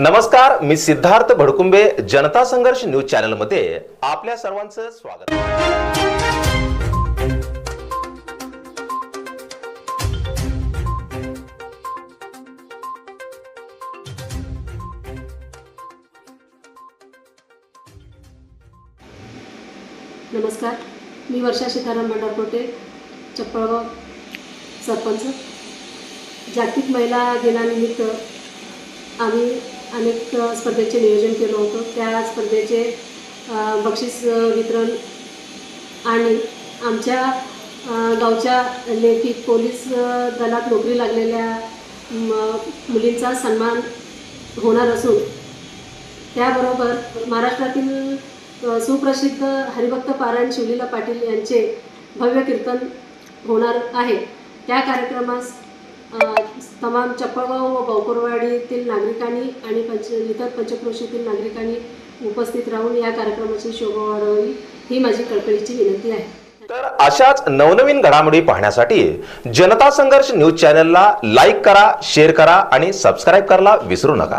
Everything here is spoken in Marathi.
नमस्कार मी सिद्धार्थ भडकुंबे जनता संघर्ष न्यूज चॅनलमध्ये आपल्या सर्वांचं स्वागत. नमस्कार मी वर्षा सीताराम भंडारकोटे चप्पळगाव सरपंच. जागतिक महिला दिनानिमित्त आम्ही अनेक स्पर्धेचे नियोजन केलं होतं. त्या स्पर्धेचे बक्षीस वितरण आणि आमच्या गावच्या लेखी पोलीस दलात नोकरी लागलेल्या मुलींचा सन्मान होणार असून त्याबरोबर महाराष्ट्रातील सुप्रसिद्ध हरिभक्त पारायण शिवलीला पाटील यांचे भव्य कीर्तन होणार आहे. त्या कार्यक्रमास तमाम चप्पळगाव व बावकुरवाडीतील नागरिकांनी आणि पंच इतर पंचक्रोशीतील नागरिकांनी उपस्थित राहून या कार्यक्रमाची शोभा वाढवावी ही माझी कळकळीची विनंती आहे. तर अशाच नवनवीन घडामोडी पाहण्यासाठी जनता संघर्ष न्यूज चॅनलला लाईक करा शेअर करा आणि सबस्क्राईब करायला विसरू नका.